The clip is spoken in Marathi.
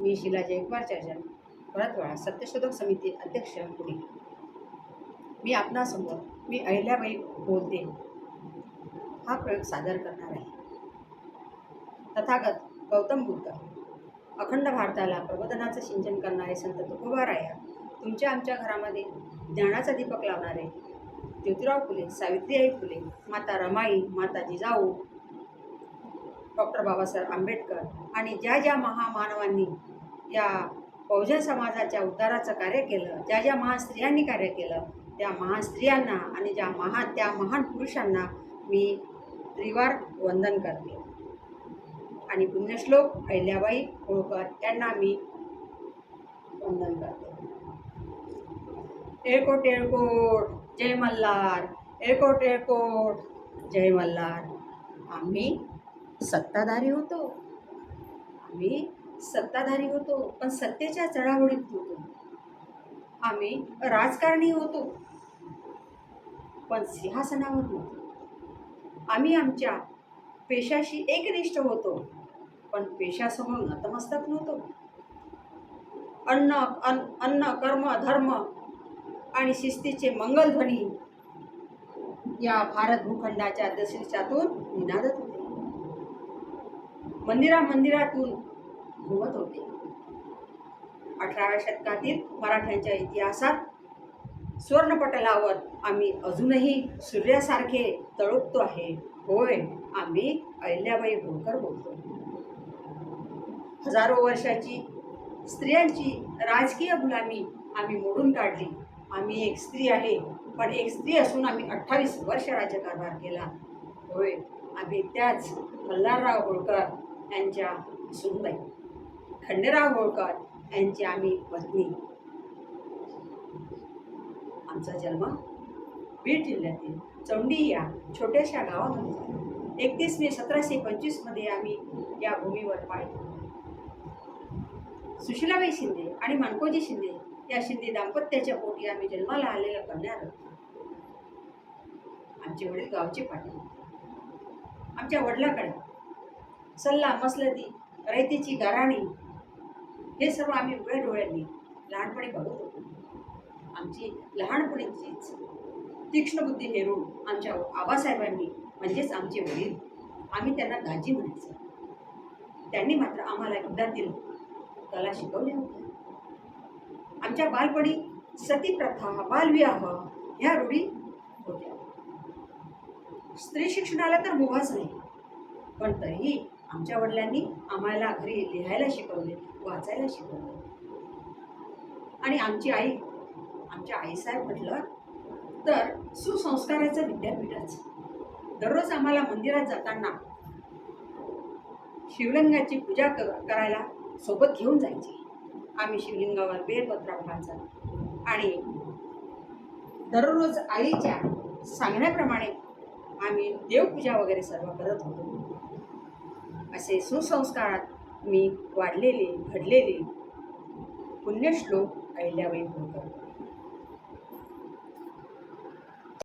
मी शिला जयकुमार चर्जन भरतवाडा सत्यशोधक समिती अध्यक्ष पुणे मी आपणासमोर मी अहिल्याबाई बोलते. हा प्रयोग सादर करणार आहे. तथागत गौतम बुद्ध अखंड भारताला प्रबोधनाचं सिंचन करणारे संत तुकोबाराया तुमच्या आमच्या घरामध्ये ज्ञानाचा दीपक लावणारे ज्योतिराव फुले सावित्रीबाई फुले माता रमाई माता जिजाऊ डॉक्टर बाबासाहेब आंबेडकर आणि ज्या ज्या महामानवांनी या बहुजन समाजाच्या उद्धाराचं कार्य केलं ज्या ज्या महान स्त्रियांनी कार्य केलं त्या महान स्त्रियांना आणि ज्या महान त्या महान पुरुषांना मी त्रिवार वंदन करते. आणि पुण्यश्लोक अहिल्याबाई होळकर यांना मी वंदन करते. एळकोट एळकोट जय मल्हार एळकोट एळकोट जय मल्हार. आम्ही सत्ताधारी होतो. आम्ही सत्ताधारी होतो पण सत्तेच्या चढावडीत होतो. आम्ही राजकारणी होतो पण सिंहासनावर नव्हतो. आम्ही आमच्या पेशाशी एकनिष्ठ होतो पण पेशासमोर नतमस्तक नव्हतो. अन्न अन अन्न कर्म धर्म आणि शिस्तीचे मंगलध्वनी या भारत भूखंडाच्या दशेशातून निनादत होते. मंदिरा मंदिरातून घुमत होते. अठराव्या शतकातील मराठ्यांच्या इतिहासात सुवर्णपटलावर आम्ही अजूनही सूर्यासारखे तळपतो आहे. होय आम्ही अहिल्याबाई होळकर बोलतो हजारो वर्षाची स्त्रियांची राजकीय गुलामी आम्ही मोडून काढली. आम्ही एक स्त्री आहे पण एक स्त्री असून आम्ही अठ्ठावीस वर्ष राज्यकारभार केला. होय आम्ही त्याच मल्हारराव होळकर यांच्या सुनबाई. खंडेराव होळकर यांची आम्ही पत्नी. आमचा जन्म बीड जिल्ह्यातील चौंडी या छोट्याशा गावातून झाला. एकतीस मे सतराशे पंचवीसमध्ये आम्ही या भूमीवर पाहिलो सुशिलाबाई शिंदे आणि मानकोजी शिंदे या शिंदे दाम्पत्याच्या पोटी आम्ही जन्माला आलेल्या कन्या आमचे वडील गावचे पाटील आमच्या वडिलाकडे सल्ला मसलती रयतीची गाराणी हे सर्व आम्ही उघड्या डोळ्यांनी लहानपणी बघत होतो. आमची लहानपणीचीच तीक्ष्ण बुद्धी हेरून आमच्या आबासाहेबांनी म्हणजेच आमचे वडील आम्ही त्यांना दाजी म्हणायचो. त्यांनी मात्र आम्हाला युद्धातील कला शिकवल्या होत्या आमच्या बालपणी सती प्रथा बालविवाह ह्या रूढी होत्या. स्त्री शिक्षणाला तर मुभाच नाही पण तरीही आमच्या वडिलांनी आम्हाला घरी लिहायला शिकवले वाचायला शिकवले. आणि आमची आई आमच्या आईसाहेब म्हटलं तर सुसंस्काराचं विद्यापीठच. दररोज आम्हाला मंदिरात जाताना शिवलिंगाची पूजा क करायला सोबत घेऊन जायची. आम्ही शिवलिंगावर बेलपत्र व्हायचा आणि दररोज आईच्या सांगण्याप्रमाणे आम्ही देवपूजा वगैरे सर्व करत होतो. असे सुसंस्कारात मी वाढलेले घडलेले पुण्यश्लोक अहिल्याबाई होळकर